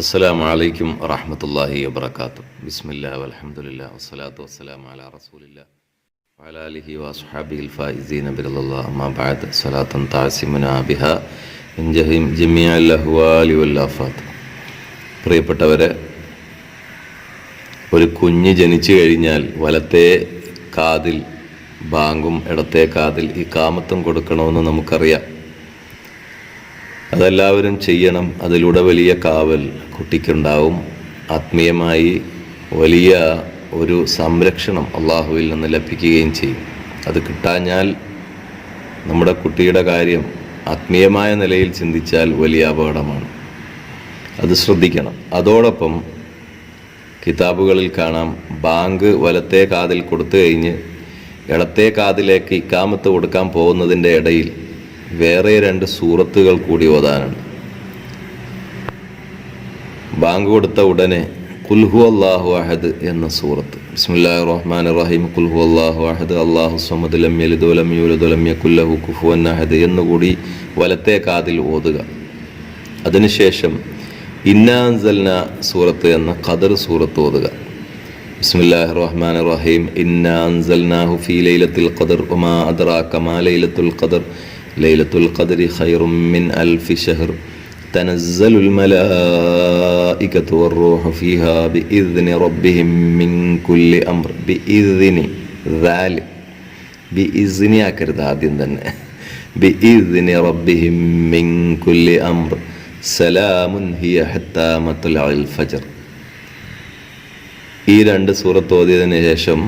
അസ്സലാമു വലൈക്കും വറഹമത്തല്ലാഹി വബർക്കാത്തു ബിസ്മില്ലാ വൽഹംദുലില്ലാ വസ്സലാത്തു വസ്സലാം അല റസൂലില്ല വലാലിഹി വസ്ഹാബി വഅസ്ഹാബിഹിൽ ഫായിസീന അമ്മാബാദ് സലാത്തൻ താസിമുന ബിഹാ വല്ലാഫാത്ത് ജഹീം വൽ ആഫാത്ത്. പ്രിയപ്പെട്ടവരെ ഒരു കുഞ്ഞ് ജനിച്ചു കഴിഞ്ഞാൽ വലത്തെ കാതിൽ ബാങ്കും ഇടത്തെ കാതിൽ ഈ കാമത്തും കൊടുക്കണമെന്ന് നമുക്കറിയാം. അതെല്ലാവരും ചെയ്യണം. അതിലൂടെ വലിയ കാവൽ കുട്ടിക്കുണ്ടാവും. ആത്മീയമായി വലിയ ഒരു സംരക്ഷണം അള്ളാഹുവിൽ നിന്ന് ലഭിക്കുകയും ചെയ്യും. അത് കിട്ടാഞ്ഞാൽ നമ്മുടെ കുട്ടിയുടെ കാര്യം ആത്മീയമായ നിലയിൽ ചിന്തിച്ചാൽ വലിയ അപകടമാണ്. അത് ശ്രദ്ധിക്കണം. അതോടൊപ്പം കിതാബുകളിൽ കാണാം. ബാങ്ക് വലത്തെ കാതിൽ കൊടുത്തു കഴിഞ്ഞ് ഇടത്തെ കാതിലേക്ക് ഇക്കാമത്ത് കൊടുക്കാൻ പോകുന്നതിന്റെ ഇടയിൽ വേറെ രണ്ട് സൂറത്തുകൾ കൂടി ഓതാനുണ്ട്. ബാങ്ക് കൊടുത്ത ഉടനെ കുൽഹു അള്ളാഹു അഹദ് എന്ന സൂറത്ത്. ബിസ്മില്ലാ റഹ്മാൻ റഹീം കുൽഹു അള്ളാഹു അഹദ് അള്ളാഹു സമദ് ലം യലിദ് വലം യൂലദ് വലം യകുല്ലഹു കുഫുവൻ അഹദ് എന്നുകൂടി വലത്തെ കാതിൽ ഓതുക. അതിനുശേഷം ഇന്നാൻസൽന സൂറത്ത് എന്ന ഖദർ സൂറത്ത് ഓതുക. ബിസ്മില്ലാഹി റഹ്മാൻ റഹീം ഇന്നാൻസൽനാഹു ഫീ ലൈലത്തുൽ ഖദർ ഉമാ അദ്റാക മാ ലൈലത്തുൽ ഖദർ ലൈലത്തുൽ ഖദരി ഖൈറും മിൻ അൽഫി ഷഹർ تنزل الملائكة والروح فيها بإذن ربهم من كل أمر بإذن ذلك بإذن ആക്കരുത് ആദ്യം തന്നെ بإذن ربهم من كل أمر سلام هي حتى مطلع الفجر ഈ രണ്ട് സൂറത്ത് ഓതിയതിനു ശേഷം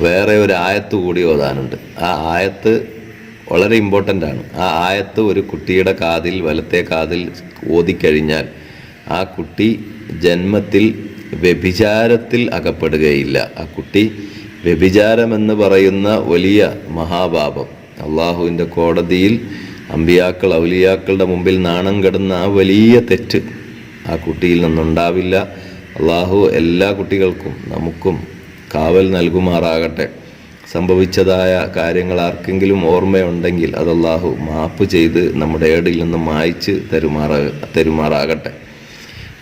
വേറെ ഒരു ആയത്ത് കൂടി ഓതാനുണ്ട്. ആ ആയത്ത് വളരെ ഇമ്പോർട്ടന്റ് ആണ്. ആ ആയത്ത് ഒരു കുട്ടിയുടെ കാതിൽ വലത്തെ കാതിൽ ഓതിക്കഴിഞ്ഞാൽ ആ കുട്ടി ജന്മത്തിൽ വ്യഭിചാരത്തിൽ അകപ്പെടുകയില്ല. ആ കുട്ടി വ്യഭിചാരമെന്ന് പറയുന്ന വലിയ മഹാപാപം. അള്ളാഹുവിന്റെ കോടതിയിൽ അമ്പിയാക്കൾ ഔലിയാക്കളുടെ മുമ്പിൽ നാണം കെടുന്ന ആ വലിയ തെറ്റ് ആ കുട്ടിയിൽ നിന്നുണ്ടാവില്ല. അള്ളാഹു എല്ലാ കുട്ടികൾക്കും നമുക്കും കാവൽ നൽകുമാറാകട്ടെ. സംഭവിച്ചതായ കാര്യങ്ങൾ ആർക്കെങ്കിലും ഓർമ്മയുണ്ടെങ്കിൽ അത് അള്ളാഹു മാപ്പ് ചെയ്ത് നമ്മുടെ ഏടിൽ നിന്നും മായ്ച്ച് തരുമാറാ തരുമാറാകട്ടെ.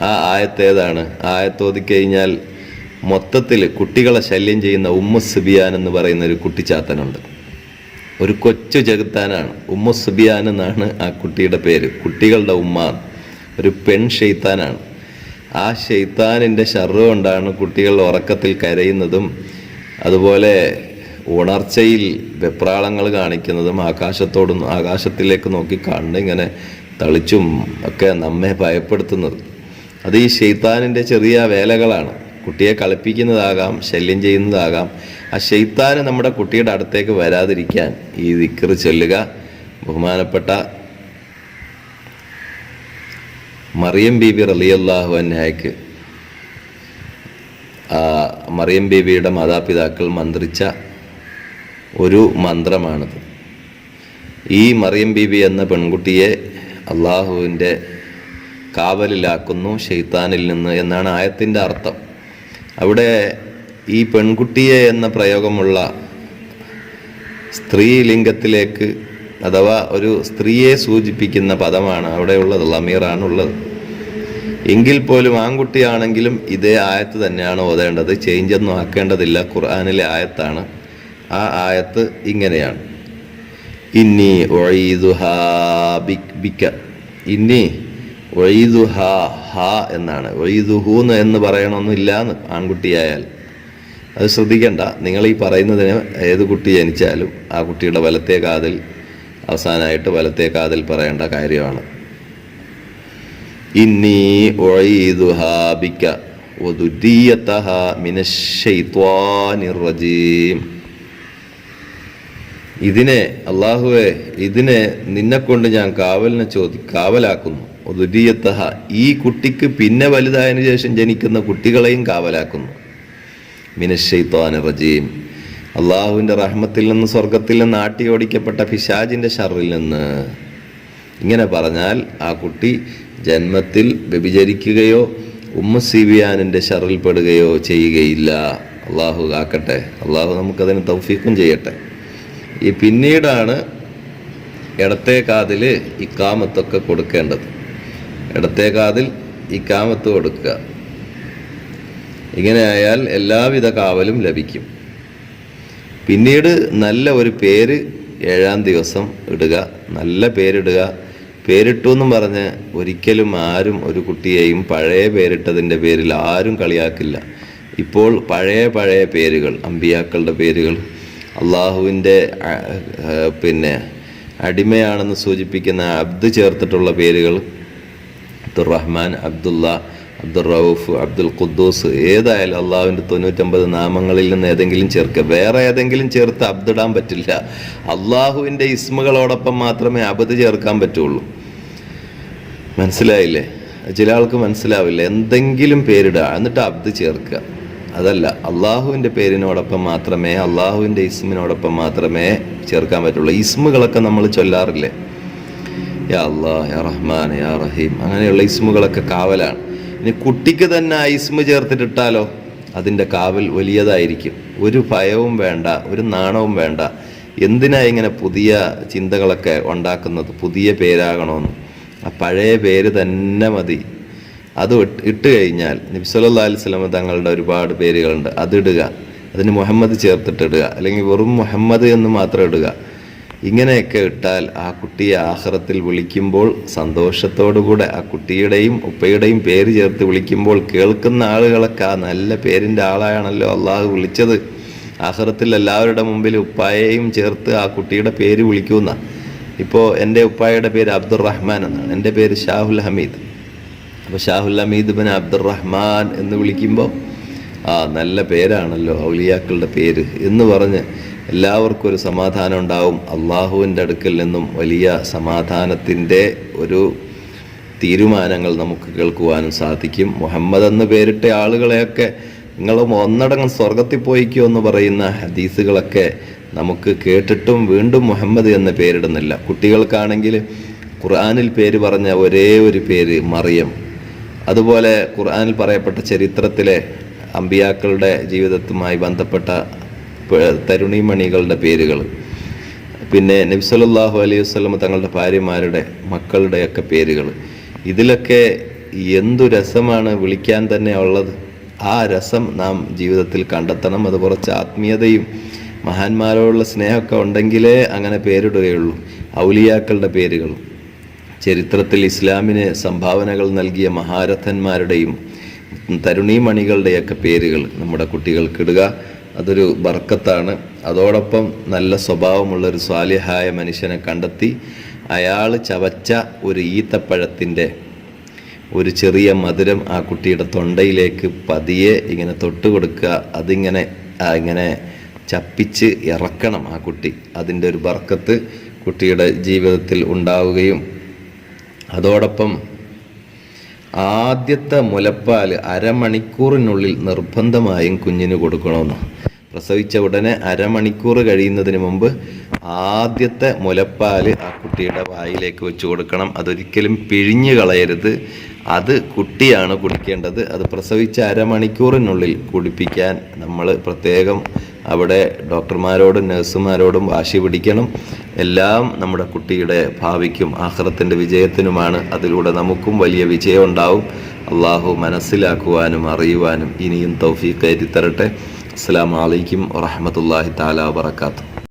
ആ ആയത്തേതാണ്. ആയത്തോതിക്കഴിഞ്ഞാൽ മൊത്തത്തിൽ കുട്ടികളെ ശല്യം ചെയ്യുന്ന ഉമ്മ സുബിയാൻ എന്ന് പറയുന്ന ഒരു കുട്ടിച്ചാത്തനുണ്ട്. ഒരു കൊച്ചു ചെകുത്താനാണ്. ഉമ്മ സുബിയാൻ എന്നാണ് ആ കുട്ടിയുടെ പേര്. കുട്ടികളുടെ ഉമ്മ. ഒരു പെൺ ഷെയ്ത്താനാണ്. ആ ഷെയ്ത്താനിന്റെ ഷർറ് കൊണ്ടാണ് കുട്ടികൾ ഉറക്കത്തിൽ കരയുന്നതും അതുപോലെ ഉണർച്ചയിൽ വെപ്രാളങ്ങൾ കാണിക്കുന്നതും ആകാശത്തോടും ആകാശത്തിലേക്ക് നോക്കി കണ്ട് ഇങ്ങനെ തളിച്ചും ഒക്കെ നമ്മെ ഭയപ്പെടുത്തുന്നത്. അത് ഈ ഷെയ്ത്താനിന്റെ ചെറിയ വേലകളാണ്. കുട്ടിയെ കളിപ്പിക്കുന്നതാകാം ശല്യം ചെയ്യുന്നതാകാം. ആ ഷെയ്ത്താന് നമ്മുടെ കുട്ടിയുടെ അടുത്തേക്ക് വരാതിരിക്കാൻ ഈ ദിക്കറ് ചൊല്ലുക. ബഹുമാനപ്പെട്ട മറിയം ബീബി റലിയല്ലാഹു അന്യായ്ക്ക് മറിയം ബീബിയുടെ മാതാപിതാക്കൾ മന്ത്രിച്ച ഒരു മന്ത്രമാണത്. ഈ മറിയം ബീബി എന്ന പെൺകുട്ടിയെ അള്ളാഹുവിന്റെ കാവലിലാക്കുന്നു ഷെയ്ത്താനിൽ നിന്ന് എന്നാണ് ആയത്തിന്റെ അർത്ഥം. അവിടെ ഈ പെൺകുട്ടിയെ എന്ന പ്രയോഗമുള്ള സ്ത്രീലിംഗത്തിലേക്ക് അഥവാ ഒരു സ്ത്രീയെ സൂചിപ്പിക്കുന്ന പദമാണ് അവിടെയുള്ളത് ലമീറാണുള്ളത് എങ്കിൽ പോലും ആൺകുട്ടിയാണെങ്കിലും ഇതേ ആയത്ത് തന്നെയാണ് ഓതേണ്ടത്. ചേഞ്ചൊന്നും ആക്കേണ്ടതില്ല. ഖുർആാനിലെ ആയത്താണ്. ആ ആയത്ത് ഇങ്ങനെയാണ്. ഇന്നി ബിക്ക. ഇന്നി ഒയ്തുഹ ഹ എന്നാണ്. ഒയ്തുഹൂന്ന് എന്ന് പറയണമെന്നില്ല ആൺകുട്ടിയായാൽ. അത് ശ്രദ്ധിക്കേണ്ട. നിങ്ങൾ ഈ പറയുന്നതിന് ഏത് കുട്ടി ജനിച്ചാലും ആ കുട്ടിയുടെ വലത്തേ കാതിൽ അവസാനമായിട്ട് വലത്തെ കാതിൽ പറയേണ്ട കാര്യമാണ്. ഇന്നി ഇതിനെ അള്ളാഹുവെ ഇതിനെ നിന്നെക്കൊണ്ട് ഞാൻ കാവലിനെ ചോദി കാവലാക്കുന്നു. ഒതുരീയത്തഹ ഈ കുട്ടിക്ക് പിന്നെ വലുതായതിനു ശേഷം ജനിക്കുന്ന കുട്ടികളെയും കാവലാക്കുന്നു. മിനശ്ശൈത്വാന റജീം അള്ളാഹുവിന്റെ റഹ്മത്തിൽ നിന്ന് സ്വർഗത്തിൽ നിന്ന് ആട്ടി ഓടിക്കപ്പെട്ട ഷറിൽ നിന്ന്. ഇങ്ങനെ പറഞ്ഞാൽ ആ കുട്ടി ജന്മത്തിൽ വ്യഭിചരിക്കുകയോ ഉമ്മ സിബിയാനിന്റെ ഷറിൽപ്പെടുകയോ ചെയ്യുകയില്ല. അള്ളാഹു കാക്കട്ടെ. അള്ളാഹു നമുക്കതിന് തൗഫീഖും ചെയ്യട്ടെ. ഈ പിന്നീടാണ് ഇടത്തെ കാതിൽ ഇക്കാമത്തൊക്കെ കൊടുക്കേണ്ടത്. ഇടത്തെ കാതിൽ ഇക്കാമത്ത് കൊടുക്കുക. ഇങ്ങനെ ആയാൽ എല്ലാവിധ കാവലും ലഭിക്കും. പിന്നീട് നല്ല ഒരു പേര് ഏഴാം ദിവസം ഇടുക. നല്ല പേരിടുക. പേരിട്ടു എന്നും പറഞ്ഞ് ഒരിക്കലും ആരും ഒരു കുട്ടിയെയും പഴയ പേരിട്ടതിന്റെ പേരിൽ ആരും കളിയാക്കില്ല. ഇപ്പോൾ പഴയ പഴയ പേരുകൾ അമ്പിയാക്കളുടെ പേരുകൾ അള്ളാഹുവിന്റെ പിന്നെ അടിമയാണെന്ന് സൂചിപ്പിക്കുന്ന അബ്ദ് ചേർത്തിട്ടുള്ള പേരുകൾ അബ്ദുറഹ്മാൻ അബ്ദുള്ള അബ്ദുൾ റൌഫ് അബ്ദുൽ ഖുദ്ദൂസ് ഏതായാലും അള്ളാഹുവിന്റെ തൊണ്ണൂറ്റമ്പത് നാമങ്ങളിൽ നിന്ന് ഏതെങ്കിലും ചേർക്കുക വേറെ ഏതെങ്കിലും ചേർത്ത് അബ്ദിടാൻ പറ്റില്ല. അള്ളാഹുവിന്റെ ഇസ്മുകളോടൊപ്പം മാത്രമേ അബദ് ചേർക്കാൻ പറ്റുള്ളൂ. മനസ്സിലായില്ലേ? ചില ആൾക്ക് മനസ്സിലാവില്ല. എന്തെങ്കിലും പേരിടുക എന്നിട്ട് അബ്ദ് ചേർക്കുക അതല്ല അള്ളാഹുവിന്റെ പേരിനോടൊപ്പം മാത്രമേ അള്ളാഹുവിന്റെ ഇസ്മിനോടൊപ്പം മാത്രമേ ചേർക്കാൻ പറ്റുള്ളൂ. ഇസ്മുകളൊക്കെ നമ്മൾ ചൊല്ലാറില്ലേ? യാ അള്ളാഹ് യാ റഹ്മാൻ യാ റഹീം. അങ്ങനെയുള്ള ഇസ്മുകളൊക്കെ കാവലാണ്. ഇനി കുട്ടിക്ക് തന്നെ ഐസ്മ ചേർത്തിട്ടിട്ടാലോ? അതിന്റെ കാവൽ വലിയതായിരിക്കും. ഒരു ഭയവും വേണ്ട ഒരു നാണവും വേണ്ട. എന്തിനാ ഇങ്ങനെ പുതിയ ചിന്തകളൊക്കെ ഉണ്ടാക്കുന്നത്? പുതിയ പേരാകണമെന്ന്. ആ പഴയ പേര് തന്നെ മതി. അത് ഇട്ട് കഴിഞ്ഞാൽ നബി സ്വലമ തങ്ങളുടെ ഒരുപാട് പേരുകളുണ്ട്. അതിടുക അതിന് മുഹമ്മദ് ചേർത്തിട്ടിടുക അല്ലെങ്കിൽ വെറും മുഹമ്മദ് എന്ന് മാത്രം ഇടുക. ഇങ്ങനെയൊക്കെ ഇട്ടാൽ ആ കുട്ടിയെ ആഹ്റത്തിൽ വിളിക്കുമ്പോൾ സന്തോഷത്തോടുകൂടെ ആ കുട്ടിയുടെയും ഉപ്പയുടെയും പേര് ചേർത്ത് വിളിക്കുമ്പോൾ കേൾക്കുന്ന ആളുകളൊക്കെ ആ നല്ല പേരിന്റെ ആളായാണല്ലോ അള്ളാഹു വിളിച്ചത്. ആഹ്റത്തിൽ എല്ലാവരുടെ മുമ്പിൽ ഉപ്പായെയും ചേർത്ത് ആ കുട്ടിയുടെ പേര് വിളിക്കുന്ന. ഇപ്പോൾ എന്റെ ഉപ്പായയുടെ പേര് അബ്ദുറഹ്മാൻ എന്നാണ്. എന്റെ പേര് ഷാഹുൽ ഹമീദ്. അപ്പോൾ ഷാഹുൽ ഹമീദ് ബിൻ അബ്ദുറഹ്മാൻ എന്ന് വിളിക്കുമ്പോൾ ആ നല്ല പേരാണല്ലോ ഔലിയാക്കളുടെ പേര് എന്ന് പറഞ്ഞ് എല്ലാവർക്കും ഒരു സമാധാനം ഉണ്ടാവും. അള്ളാഹുവിന്റെ അടുക്കൽ നിന്നും വലിയ സമാധാനത്തിന്റെ ഒരു തീരുമാനങ്ങൾ നമുക്ക് കേൾക്കുവാനും സാധിക്കും. മുഹമ്മദ് എന്ന് പേരിട്ട ആളുകളെയൊക്കെ നിങ്ങൾ ഒന്നടങ്കം സ്വർഗത്തിൽ പോയിക്കോ എന്ന് പറയുന്ന ഹദീസുകളൊക്കെ നമുക്ക് കേട്ടിട്ടും വീണ്ടും മുഹമ്മദ് എന്ന് പേരിടുന്നില്ല. കുട്ടികൾക്കാണെങ്കിൽ ഖുർആാനിൽ പേര് പറഞ്ഞ ഒരേ ഒരു പേര് മറിയം. അതുപോലെ ഖുർആാനിൽ പറയപ്പെട്ട ചരിത്രത്തിലെ അമ്പിയാക്കളുടെ ജീവിതത്തുമായി ബന്ധപ്പെട്ട തരുണിമണികളുടെ പേരുകൾ. പിന്നെ നബ്സലല്ലാഹു അലൈഹി വസ്ലം തങ്ങളുടെ ഭാര്യമാരുടെ മക്കളുടെയൊക്കെ പേരുകൾ. ഇതിലൊക്കെ എന്തു രസമാണ് വിളിക്കാൻ തന്നെ ഉള്ളത്. ആ രസം നാം ജീവിതത്തിൽ കണ്ടെത്തണം. അത് കുറച്ച് ആത്മീയതയും മഹാന്മാരോടുള്ള സ്നേഹമൊക്കെ ഉണ്ടെങ്കിലേ അങ്ങനെ പേരിടുകയുള്ളൂ. ഔലിയാക്കളുടെ പേരുകളും ചരിത്രത്തിൽ ഇസ്ലാമിന് സംഭാവനകൾ നൽകിയ മഹാരഥന്മാരുടെയും തരുണീമണികളുടെയൊക്കെ പേരുകൾ നമ്മുടെ കുട്ടികൾക്കിടുക അതൊരു ബർക്കത്താണ്. അതോടൊപ്പം നല്ല സ്വഭാവമുള്ള ഒരു സ്വാലിഹായ മനുഷ്യനെ കണ്ടെത്തി അയാൾ ചവച്ച ഒരു ഈത്തപ്പഴത്തിന്റെ ഒരു ചെറിയ മധുരം ആ കുട്ടിയുടെ തൊണ്ടയിലേക്ക് പതിയെ ഇങ്ങനെ തൊട്ട് കൊടുക്കുക. അതിങ്ങനെ ഇങ്ങനെ ചപ്പിച്ച് ഇറക്കണം ആ കുട്ടി. അതിന്റെ ഒരു ബർക്കത്ത് കുട്ടിയുടെ ജീവിതത്തിൽ ഉണ്ടാവുകയും അതോടൊപ്പം ആദ്യത്തെ മുലപ്പാൽ അരമണിക്കൂറിനുള്ളിൽ നിർബന്ധമായും കുഞ്ഞിന് കൊടുക്കണമെന്ന്. പ്രസവിച്ച ഉടനെ അരമണിക്കൂർ കഴിയുന്നതിന് മുമ്പ് ആദ്യത്തെ മുലപ്പാൽ ആ കുട്ടിയുടെ വായിലേക്ക് വെച്ച് കൊടുക്കണം. അതൊരിക്കലും പിഴിഞ്ഞു കളയരുത്. അത് കുട്ടിയാണ് കുടിക്കേണ്ടത്. അത് പ്രസവിച്ച അരമണിക്കൂറിനുള്ളിൽ കുടിപ്പിക്കാൻ നമ്മൾ പ്രത്യേകം അവിടെ ഡോക്ടർമാരോടും നഴ്സുമാരോടും വാശി പിടിക്കണം. എല്ലാം നമ്മുടെ കുട്ടിയുടെ ഭാവിക്കും ആഹ്റത്തിന്റെ വിജയത്തിനുമാണ് അതിലൂടെ നമുക്കും വലിയ വിജയം ഉണ്ടാവും അള്ളാഹു മനസ്സിലാക്കുവാനും അറിയുവാനും ഇനിയും തൗഫീഖ് കയറ്റി തരട്ടെ അസ്സാം വലൈക്കും വറഹമത്തല്ലാഹി താല വാബർക്കാത്തു